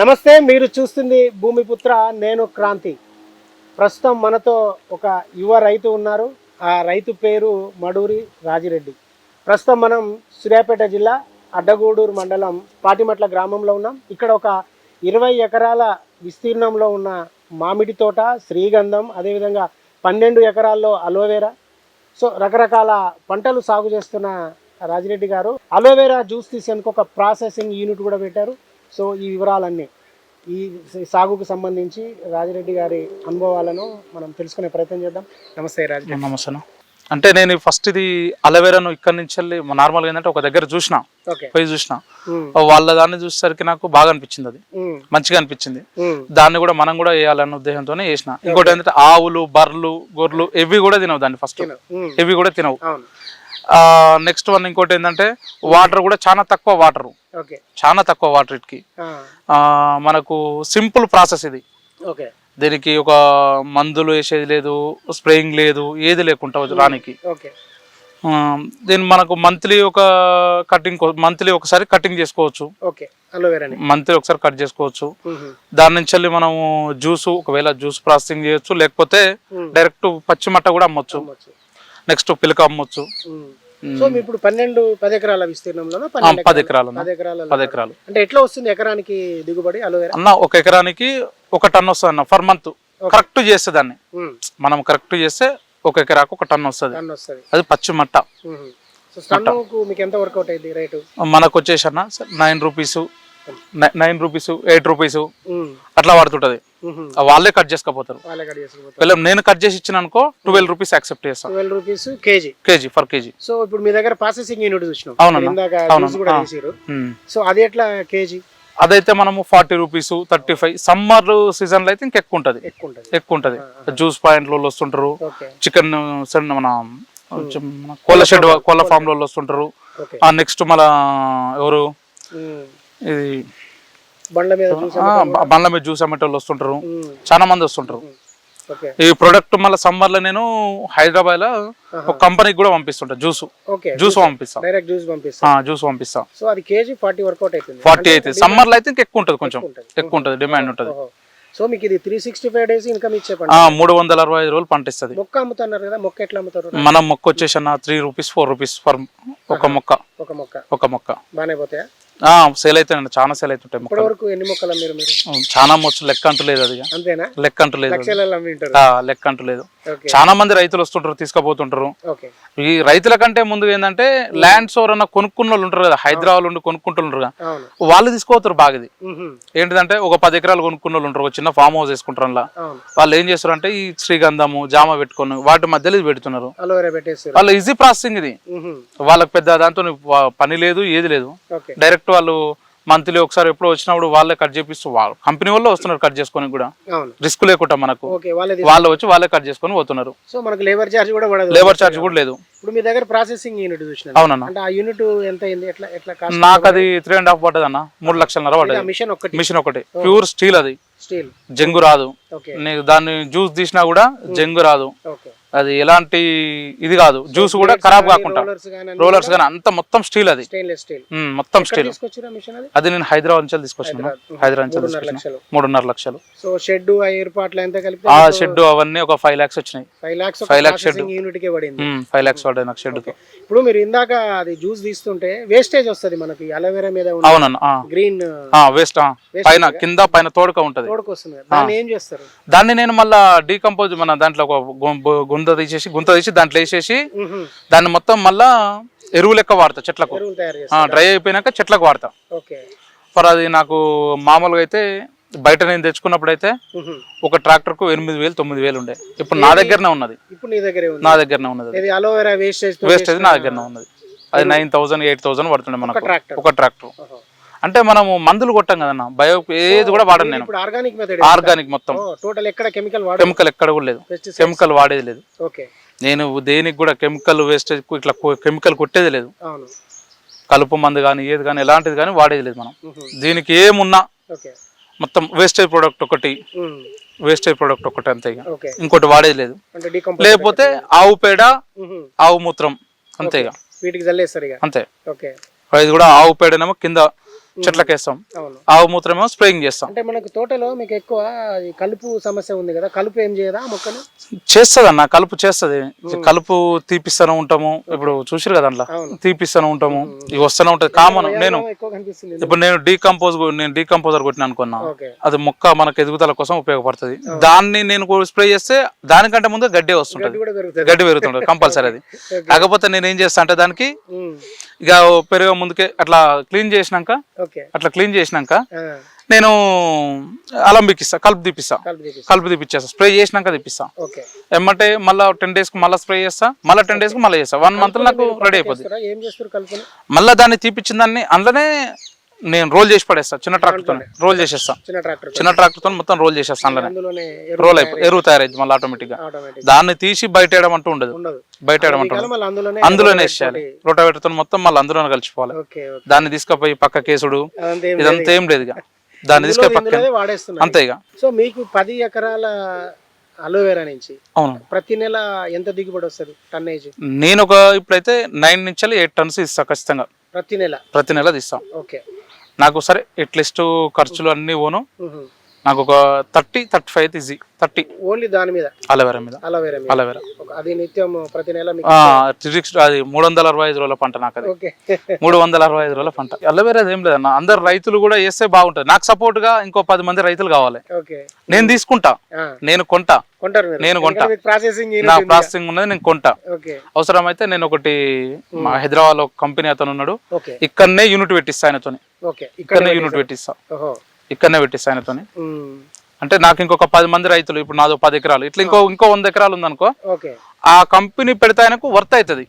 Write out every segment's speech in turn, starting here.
నమస్తే మీరు చూస్తుంది భూమిపుత్ర నేను క్రాంతి. ప్రస్తుతం మనతో ఒక యువ రైతు ఉన్నారు. ఆ రైతు పేరు మడూరి రాజిరెడ్డి. ప్రస్తుతం మనం సూర్యాపేట జిల్లా అడ్డగూడూరు మండలం పాటిమట్ల గ్రామంలో ఉన్నాం. ఇక్కడ ఒక ఇరవై ఎకరాల విస్తీర్ణంలో ఉన్న మామిడి తోట శ్రీగంధం అదేవిధంగా పన్నెండు ఎకరాల్లో అలోవెరా. సో రకరకాల పంటలు సాగు చేస్తున్న రాజిరెడ్డి గారు. అలోవెరా జ్యూస్ తీసేందుకు ఒక ప్రాసెసింగ్ యూనిట్ కూడా పెట్టారు. సో ఈ వివరాలన్నీ ఈ సాగుకు సంబంధించి రాజిరెడ్డి గారి అనుభవాలను మనం తెలుసుకునే ప్రయత్నం చేద్దాం. నమస్తే రాజిరెడ్డి నమస్తే అంటే నేను ఫస్ట్ ఇది అలవేరాను ఇక్కడ నుంచి వెళ్ళి నార్మల్గా ఏంటంటే ఒక దగ్గర చూసిన పోయి చూసిన. వాళ్ళ దాన్ని చూసేసరికి నాకు బాగా అనిపించింది అది. మంచిగా అనిపించింది. దాన్ని కూడా మనం కూడా వేయాలన్న ఉద్దేశంతోనే చేసిన. ఇంకోటి ఏంటంటే ఆవులు బర్రెలు గొర్రెలు ఇవి కూడా తినవు దాన్ని ఫస్ట్. ఇవి కూడా తినవు. నెక్స్ట్ వన్ ఇంకోటి ఏంటంటే వాటర్ కూడా చాలా తక్కువ వాటర్ చాలా తక్కువ వాటర్ ఇటుకి. మనకు సింపుల్ ప్రాసెస్ ఇది. ఓకే. దీనికి ఒక మందులు వేసేది లేదు స్ప్రేయింగ్ లేదు ఏది లేకుండా రానికి. దీన్ని మనకు మంత్లీ ఒక కటింగ్ మంత్లీ ఒకసారి కటింగ్ చేసుకోవచ్చు. మంత్లీ ఒకసారి కట్ చేసుకోవచ్చు. దాని నుంచి వెళ్ళి మనము జ్యూస్ ఒకవేళ జ్యూస్ ప్రాసెసింగ్ చేయొచ్చు లేకపోతే డైరెక్ట్ పచ్చిమట్ట కూడా అమ్మొచ్చు. అమ్మొచ్చు. నెక్స్ట్ పిలక అమ్మొచ్చు. సో మీ ఇప్పుడు పన్నెండు పది ఎకరాల పన్నెండు పది ఎకరాలు పది ఎకరాల పది ఎకరాలు. అంటే ఎట్లా వస్తుంది ఎకరానికి దిగుబడి అలోవెరా? అన్న ఒక ఎకరానికి ఒక టన్ వస్తుంది అన్న ఫర్ మంత్. కరెక్ట్ చేస్తే దాన్ని. మనం కరెక్ట్ చేస్తే ఒక ఎకరాకు ఒక టన్ వస్తుంది. అది పచ్చి మట్ట. మనకు వచ్చేసి అన్న nine rupees nine rupees eight rupees అట్లా పడుతుంటది. వాళ్ళే కట్ చేసుకోపోతారు వాళ్ళే కట్ చేసుకుపోతారు ఒకవేళ నేను కట్ చేసి ఇచ్చిన అనుకో ట్వెల్వ్ రూపీస్ యాక్సెప్ట్ చేస్తాను twelve rupees kg. Kg per kg. So ఇప్పుడు మీ దగ్గర ప్రాసెసింగ్ యూనిట్ చూసినాం. సో అది ఎట్లా కేజీ? అదైతే మనము forty rupees thirty five. Summer సీజన్లో అయితే ఉంటది. ఎక్కువ ఉంటుంది. ఎక్కువ ఉంటది. జ్యూస్ పాయింట్లు వస్తుంటారు. చికెన్ మన కోళ్ళ షెడ్ కోళ్ళ ఫామ్లో వస్తుంటారు. నెక్స్ట్ మన ఎవరు. ఇది బండ్ల మీద బండ్ల మీద జ్యూస్ అమ్మేటోళ్ళు వస్తుంటారు. చాలా మంది వస్తుంటారు. ఈ ప్రొడక్ట్ మళ్ళీ సమ్మర్లో నేను హైదరాబాద్లో ఒక కంపెనీకి కూడా పంపిస్తుంటా జ్యూస్ ఓకే జ్యూస్ పంపిస్తా. డైరెక్ట్ జ్యూస్ పంపిస్తాం. జ్యూస్ పంపిస్తా. సో అది కేజీ ఫార్టీ వర్కౌట్ అవుతుంది. ఫార్టీ అయితే సమ్మర్లో అయితే ఇంకా ఎక్కువ ఉంటుంది కొంచెం. ఎక్కువ ఉంటుంది. డిమాండ్ ఉంటుంది. సో మీకు ఇది three sixty five days income ఇచ్చే పంట. మూడు వందల అరవై ఐదు రోజులు పంట ఇస్తుంది. మొక్క అమ్ముతున్నారు కదా మొక్క ఎట్లా అమ్ముతారు? మనం మొక్క వచ్చేసి అన్న three rupees four rupees per ఒక మొక్క. ఒక మొక్క. ఒక మొక్క. బాగానే పోతాయా? సేల్ అవుతాయండి చాలా సేల్ అవుతుంటాయి ఇప్పటి మొక్కలు. వరకు ఎన్ని మొక్కలు అమ్మారు మీరు? చాలా మొచ్చు లెక్క అంటూ లేదు అది. అంతేనా? లెక్క అంటూ లేదు లెక్క అంటూ లేదు. చాలా మంది రైతులు వస్తుంటారు తీసుకుపోతుంటారు. ఈ రైతుల కంటే ముందు ఏంటంటే ల్యాండ్స్ ఎవరన్నా కొనుక్కున్న వాళ్ళు ఉంటారు కదా హైదరాబాద్ నుండి కొనుక్కుంటున్నారు కదా. వాళ్ళు తీసుకోతారు బాగా. ఏంటిదంటే ఒక పది ఎకరాలు కొనుక్కున్న వాళ్ళు ఉంటారు ఒక చిన్న ఫామ్ హౌస్ వేసుకుంటారు అలా వాళ్ళు ఏం చేస్తారు అంటే ఈ శ్రీగంధము జామ పెట్టుకొని వాటి మధ్యలో ఇది పెడుతున్నారు. వాళ్ళు ఈజీ ప్రాసెసింగ్ ఇది. వాళ్ళకి పెద్ద దాంతో పని లేదు ఏది లేదు. ఓకే. డైరెక్ట్ వాళ్ళు మంత్లీ ఒకసారి ఎప్పుడో వచ్చినప్పుడు వాళ్ళే కట్ చేపిస్తూ వాళ్ళు కంపెనీ వాళ్ళు వస్తున్నారు కట్ చేసుకొని కూడా. రిస్క్ లేకుండా మనకు. వాళ్ళు వచ్చి వాళ్ళే కట్ చేసుకొని పోతున్నారు. సో మనకు లేబర్ ఛార్జ్ కూడా లేబర్ ఛార్జ్ కూడా లేదు. ఇప్పుడు మీ దగ్గర ప్రాసెసింగ్ యూనిట్ చూసిన అవునన్నా. అంటే ఆ యూనిట్ ఎంత ఎట్లా ఎట్లా నాకు అది త్రీ అండ్ హాఫ్ పడ్డది అన్న మూడు లక్షలన్నర పడ్డది. మిషన్ ఒక్కటి. మిషన్ ఒకటి ప్యూర్ స్టీల్ అది. స్టీల్ జంగు రాదు. నీకు దాన్ని జ్యూస్ తీసినా కూడా జంగు రాదు. అది ఎలాంటి ఇది కాదు. జ్యూస్ కూడా ఖరాబ్ కాకుండా. రోలర్స్ కానీ అంత మొత్తం స్టీల్ అది. మొత్తం స్టీల్ అది? నేను హైదరాబాద్ నుంచి తీసుకొచ్చాను హైదరాబాద్. నుంచి మూడున్నర తీసుకొచ్చిన. లక్షలు. మూడున్నర లక్షలు. సో షెడ్ ఆ ఏర్పాట్లు ఎంత కలిపి ఆ షెడ్ అవన్నీ ఒక ఫైవ్ లాక్స్ వచ్చినాయి. Five lakhs Five lakhs processing unit కే పడింది. ఫైవ్ లాక్స్ పడ్డాయి నాకు షెడ్ ఇప్పుడు మీరు ఇందాక అది జ్యూస్ తీస్తుంటే వేస్టేజ్ వస్తది మనకి అలోవెరా మీద అవునన్న గ్రీన్ వేస్ట్ పైన కింద? పైన తోడుక ఉంటది. దాన్ని ఏం చేస్తారు? దాన్ని నేను మళ్ళా డీకంపోజ్ మన దాంట్లో ఒక గుంత తీసేసి గుంత తీసి దాంట్లో వేసేసి. దాన్ని మొత్తం మళ్ళా ఎరువు లెక్క వాడతా చెట్లకు. డ్రై అయిపోయినాక చెట్లకు వాడతా. ఫర్ అది నాకు మామూలుగా అయితే బయట నేను తెచ్చుకున్నప్పుడు అయితే. ఒక ట్రాక్టర్కు ఎనిమిది వేలు తొమ్మిది వేలు ఉండే. ఇప్పుడు నా దగ్గరనే ఉన్నది. ఇప్పుడు నీ దగ్గరే నా దగ్గరనే ఉన్నది. అలోవెరా వేస్టేజ్ వేస్ట్ అది నా దగ్గరనే ఉన్నది. అది నైన్ థౌసండ్ ఎయిట్ థౌసండ్ పడుతుండే మనకు. ఒక ట్రాక్టర్. అంటే మనము మందులు కొట్టాం కదన్న బయో ఏది కూడా వాడను నేను. ఆర్గానిక్ మెథడ్ ఆర్గానిక్ మొత్తం. టోటల్ ఎక్కడ కెమికల్ కెమికల్ ఎక్కడ కూడా లేదు. కెమికల్ వాడేది లేదు. ఓకే. నేను దేనికి కూడా కెమికల్ వేస్టేజ్ ఇట్లా కెమికల్ కొట్టేది లేదు. కలుపు మందు కానీ ఏది కానీ ఎలాంటిది కానీ వాడేది లేదు మనం. దీనికి ఏమున్నా మొత్తం వేస్టేజ్ ప్రోడక్ట్ ఒకటి. వేస్టేజ్ ప్రోడక్ట్ ఒకటి అంతే ఇంకోటి వాడేది లేదు. లేకపోతే ఆవు పేడ. ఆవు మూత్రం అంతే ఇక. వీటికి అంతే. ఇది కూడా ఆవు పేడనేమో కింద చెట్లకు వేస్తాం అవును. ఆవు మూత్రమేమో స్ప్రేయింగ్ చేస్తాం. అంటే మనకు తోటలో మీకు ఎక్కువ కలుపు సమస్య ఉంది కదా కలుపు ఏం చేయదా మొక్కలు? చేస్తుంది అన్న కలుపు చేస్తుంది. కలుపు తీపిస్తూనే ఉంటాము. ఇప్పుడు చూసిరు కదా అందులో తీపిస్తూనే ఉంటాము. ఇవి వస్తూనే ఉంటది. కామన్ నేను ఇప్పుడు నేను డీకంపోజ్ నేను డీకంపోజర్ కొట్టిన అనుకున్నా. అది మొక్క మనకు ఎదుగుదల కోసం ఉపయోగపడుతుంది. దాన్ని నేను స్ప్రే చేస్తే దానికంటే ముందు గడ్డి వస్తుంటది. గడ్డి పెరుగుతుంటది కంపల్సరీ అది. కాకపోతే నేను ఏం చేస్తా అంటే దానికి ఇక పెరుగు ముందుకే అట్లా క్లీన్ చేసినాక అట్లా క్లీన్ చేసినాక నేను అలం బిక్కిస్తా కలుపు తీపిస్తా. కలుపు తీపిచ్చేస్తా. స్ప్రే చేసినాక తీపిస్తా. ఏమంటే మళ్ళీ టెన్ డేస్కి మళ్ళీ స్ప్రే చేస్తా మళ్ళీ టెన్ డేస్కి మళ్ళీ చేస్తా. వన్ మంత్ నాకు రెడీ కలుపుని మళ్ళీ దాన్ని తీపిచ్చిన దాన్ని అందులోనే నేను రోల్ చేసి పడేస్తా చిన్న ట్రాక్టర్తో రోల్ చేసేస్తా. చిన్న ట్రాక్టర్ చిన్న ట్రాక్టర్తో మొత్తం రోల్ చేసేస్తా అందులోనే. అందులోనే రోల్ అయిపోయి ఎరువు తయారైంది మళ్ళీ ఆటోమేటిక్గా. దాన్ని తీసి బయట వేయడం అంటూ ఉండదు. బయట వేయడం అంటూ అందులోనే వేసేయాలి. రోటావేటర్తో మొత్తం మళ్ళీ అందులోనే కలిసిపోవాలి. దాన్ని తీసుకుపోయి పక్క కేసుడు. ఇదంతా ఏం లేదు దాన్ని తీసుకొని పక్క ఇందులోనే వాడేస్తున్నారు. అంతే ఇక. సో మీకు పది ఎకరాల అలోవెరా నుంచి అవును. ప్రతి నెల ఎంత దిగుబడి వస్తుంది టన్నేజ్? నేను ఒక ఇప్పుడైతే నైన్ నుంచి ఎయిట్ టన్స్ ఇస్తా ఖచ్చితంగా. ప్రతి నెల? ప్రతి నెల తీస్తాం. ఓకే. నాకు సరే ఎట్లీస్ట్ ఖర్చులు అన్ని పోను. నాకు ఒక thirty thirty five easy thirty. Only దాని మీద? అలవేరా మీద. Aloe vera aloe vera. అది నిత్యం ప్రతి నెల అది మూడు వందల అరవై ఐదు రోజుల పంట నాకు అది. మూడు వందల అరవై ఐదు రోజుల పంట. అలవేరా ఏం లేదన్న అందరు రైతులు కూడా వేస్తే బాగుంటుంది. నాకు సపోర్ట్గా ఇంకో పది మంది రైతులు కావాలి. నేను తీసుకుంటా. నేను కొంటా. నేను కొంటా. ప్రాసెసింగ్ నా ప్రాసెసింగ్ ఉన్నది నేను కొంటా. అవసరమైతే నేను ఒకటి హైదరాబాద్లో కంపెనీ అతను ఉన్నాడు ఇక్కడనే యూనిట్ పెట్టిస్తా ఇక్కడ ఇక్కడనే యూనిట్ పెట్టిస్తా. ఇక్కడనే పెట్టిస్తా ఆయనతోని. ఉమ్, అంటే నాకు ఇంకొక పది మంది రైతులు ఇప్పుడు నాదో పది ఎకరాలు. ఇట్లా ఇంకో ఇంకో వంద ఎకరాలు ఉందనుకో ఆ కంపెనీ పెడితే ఆయనకు వర్త్ అవుతుంది.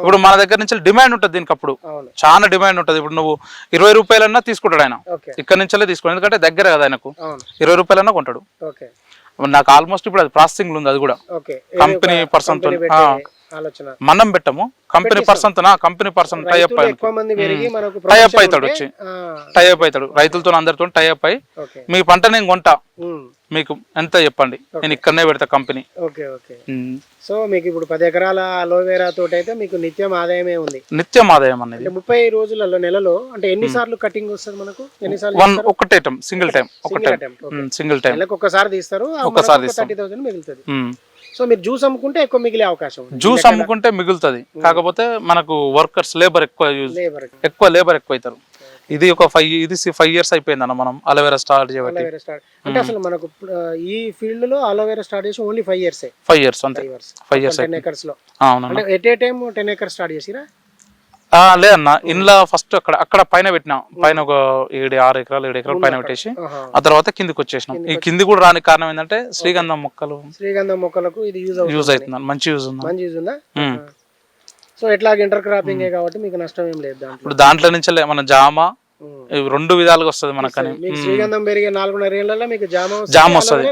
ఇప్పుడు మన దగ్గర నుంచి డిమాండ్ ఉంటుంది దీనికి అప్పుడు. చాలా డిమాండ్ ఉంటుంది. ఇప్పుడు నువ్వు ఇరవై రూపాయలన్నా తీసుకుంటాడు ఆయన. ఇక్కడ నుంచే తీసుకోండి ఎందుకంటే దగ్గర కదా ఆయనకు. ఇరవై రూపాయలన్నా కొంటాడు. నాకు ఆల్మోస్ట్ ఇప్పుడు అది ప్రాసెసింగ్ ఉంది అది కూడా. కంపెనీ పర్సన్తో ఆలోచన. మనం పెట్టము. కంపెనీ పర్సన్తో company person tie up tie up అవుతాడు వచ్చి టైఅప్ అవుతాడు రైతులతో అందరితో టైఅప్ అయి మీ పంట నేను కొంటా. మీకు ఎంత చెప్పండి. నేను ఇక్కడనే పెడతా కంపెనీ ఓకే ఓకే. సో మీకు ఇప్పుడు పది ఎకరాల అలోవేరా తోటి అయితే మీకు నిత్యం ఆదాయమే ఉంది. నిత్యం ఆదాయం అనేది. ముప్పై రోజులలో నెలలో అంటే ఎన్ని సార్లు కటింగ్ వస్తుంది మనకు? ఎన్నిసార్లు వన్ ఒకటే టైం సింగిల్ టైం ఒక సింగిల్ టైం. Single time. నెలకు ఒక్కసారి తీస్తారు ఒక్కసారి తీస్తాం. థర్టీ థౌసండ్ మిగులుతుంది. సో మీరు జ్యూస్ అమ్ముకుంటే ఎక్కువ మిగిలే అవకాశం జ్యూస్ అమ్ముకుంటే మిగులుతుంది. కాకపోతే మనకు వర్కర్స్ లేబర్ ఎక్కువ యూజ్ ఎక్కువ. లేబర్ ఎక్కువ అవుతారు ఇది ఒక ఫైవ్ ఇది ఫైవ్ ఇయర్స్ అయిపోయింది అన్న మనం అలవేరా స్టార్ట్ చేయబట్టి. అంటే అసలు మనకు ఈ ఫీల్డ్లో అలోవేరా స్టార్ట్ చేసి only five years. Five years అంతే. Five years. టెన్ ఎకర్స్లో అంటే at a time ten acres start చేసిరా? లేదన్న ఇంట్లో ఫస్ట్ అక్కడ అక్కడ పైన పెట్టినా. పైన ఒక ఏడు ఆరు ఎకరాలు ఏడు ఎకరాలు పైన పెట్టేసి. ఆ తర్వాత కిందికి వచ్చేసినాం. ఈ కింది కూడా రానికి కారణం ఏంటంటే శ్రీగంధం మొక్కలు. శ్రీగంధం మొక్కలకు ఇది యూజ్ అవుతుంది. మంచి యూజ్ ఉంది. మంచి యూజ్ ఉందా. సో ఎట్లా ఇంటర్ క్రాపింగ్ కాబట్టి మీకు నష్టం ఏం లేదు దాంట్లో. ఇప్పుడు దాంట్లో నుంచి మన జామ రెండు విధాలుగా వస్తుంది మనకని. మీకు శ్రీగంధం పెరిగే నాలుగున్నర ఏళ్ళలో మీకు జామ జామ వస్తుంది.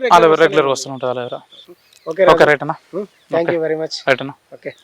రెగ్యులర్ వస్తుంటుంది. ఓకే ఓకే రైట్ అన్న. Thank you very much right అన్న. ఓకే